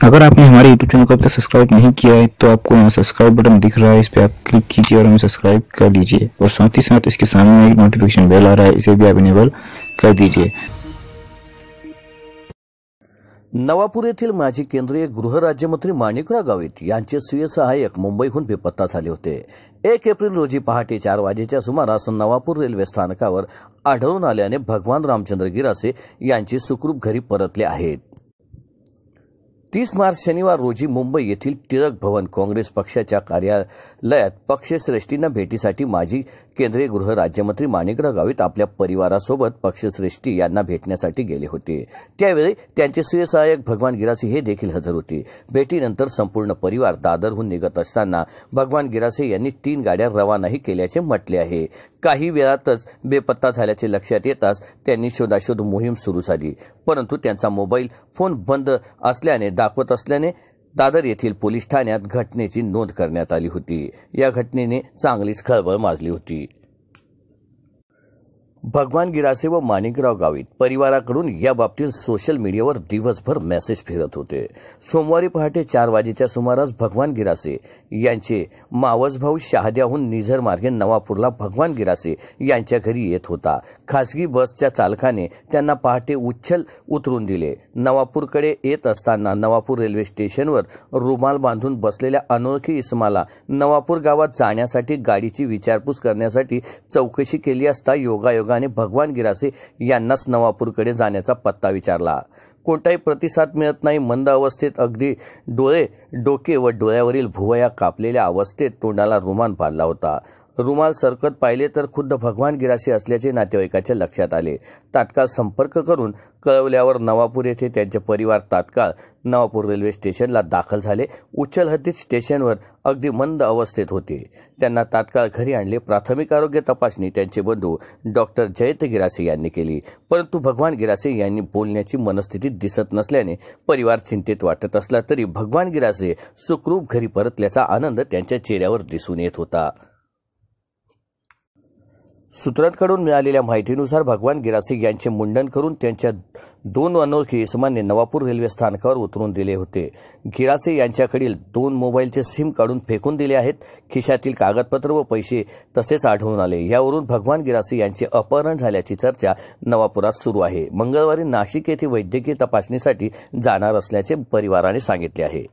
अगर आपने हमारे यूट्यूब चैनल को अब तक सब्सक्राइब नहीं किया है तो आपको यहाँ सब्सक्राइब बटन दिख रहा है इस पर आप क्लिक कीजिए और हमें सब्सक्राइब कर लीजिए। और साथ ही साथ इसके सामने एक नोटिफिकेशन बेल आ रहा है इसे भी आप इनेबल कर दीजिए। नवापूर येथील माजी केंद्रीय गृहराज्यमंत्री माणिकराव गावित यांचे स्वीय सहाय्यक मुंबईहून बेपत्ता झाले होते. एक एप्रिल रोजी पहाटे चार वाजेच्या सुमारास नवापूर रेल्वे स्थानकावर आढळून आल्याने भगवान रामचंद्र गिरासे यांचे सुखरूप घरी परतले आहेत. तीस मार्च शनिवार रोजी मुंबई येथील टिळक भवन काँग्रेस पक्षाच्या कार्यालयात पक्षश्रेष्ठींना भेटीसाठी माजी केंद्रीय गृह राज्यमंत्री माणिकराव गावित आपल्या परिवारासोबत पक्षश्रेष्ठी यांना भेटण्यासाठी गेले होते. त्यावेळी त्यांचे सुयसहाय्यक भगवान गिरासे हे देखील हजर होते. भेटीनंतर संपूर्ण परिवार दादरहून निघत असताना भगवान गिरासे यांनी तीन गाड्या रवानाही केल्याचे म्हटले आहे. काही वेळातच बेपत्ता झाल्याचे लक्षात येताच त्यांनी शोधाशोध मोहीम सुरू झाली. परंतु त्यांचा मोबाईल फोन बंद असल्याने दाखवत असल्याने दादर येथील पोलीस ठाण्यात घटनेची नोंद करण्यात आली होती. या घटनेने चांगलीच खळबळ माजली होती. भगवान गिरासे व माणिकराव गावित परिवाराकडून या बाबतीत सोशल मीडियावर दिवसभर मेसेज फिरत होते. सोमवारी पहाटे चार वाजेच्या सुमारास भगवान गिरासे यांचे मावस भाऊ शहाद्याहून निझर मार्गे नवापूरला भगवान गिरासे यांच्या घरी येत होता. खासगी बसच्या चालकाने त्यांना पहाटे उच्छल उतरून दिले. नवापूरकडे येत असताना नवापूर रेल्वे स्टेशनवर रुमाल बांधून बसलेल्या अनोळखी इसमाला नवापूर गावात जाण्यासाठी गाडीची विचारपूस करण्यासाठी चौकशी केली असता आणि भगवान गिरासे यांनाच नवापूरकडे जाण्याचा पत्ता विचारला. कोणताही प्रतिसाद मिळत नाही. मंद अवस्थेत अगदी डोळे डोके व डोळ्यावरील भुवया कापलेल्या अवस्थेत तोंडाला रुमान बांधला होता. रुमाल सरकत पाहिले तर खुद्द भगवान गिरासे असल्याचे नातेवाईकाच्या लक्षात आले. तात्काळ संपर्क करून कळवल्यावर नवापूर येथे त्यांचे परिवार तात्काळ नवापूर रेल्वे स्टेशनला दाखल झाले. उच्चलहद्दीत स्टेशनवर अगदी मंद अवस्थेत होते. त्यांना तात्काळ घरी आणले. प्राथमिक आरोग्य तपासणी त्यांचे बंधू डॉक्टर जयंत गिरासे यांनी केली. परंतु भगवान गिरासे यांनी बोलण्याची मनस्थिती दिसत नसल्याने परिवार चिंतेत वाटत असला तरी भगवान गिरासे सुखरूप घरी परतल्याचा आनंद त्यांच्या चेहऱ्यावर दिसून येत होता. सूत्रांकडून मिळालेल्या माहितीनुसार भगवान गिरासिक यांचे मुंडन करून त्यांच्या दोन अनोळखी इसमांनी नवापूर रेल्वे स्थानकावर उतरून दिले होते. गिरासे यांच्याकडील दोन मोबाईलचे सिम काढून फेकून दिले आहेत. खिशातील कागदपत्र व पैसे तसेच आढळून आले. यावरून भगवान गिरासे यांचे अपहरण झाल्याची चर्चा नवापुरात सुरू आहे. मंगळवारी नाशिक येथे वैद्यकीय तपासणीसाठी जाणार असल्याचे परिवाराने सांगितले आहे.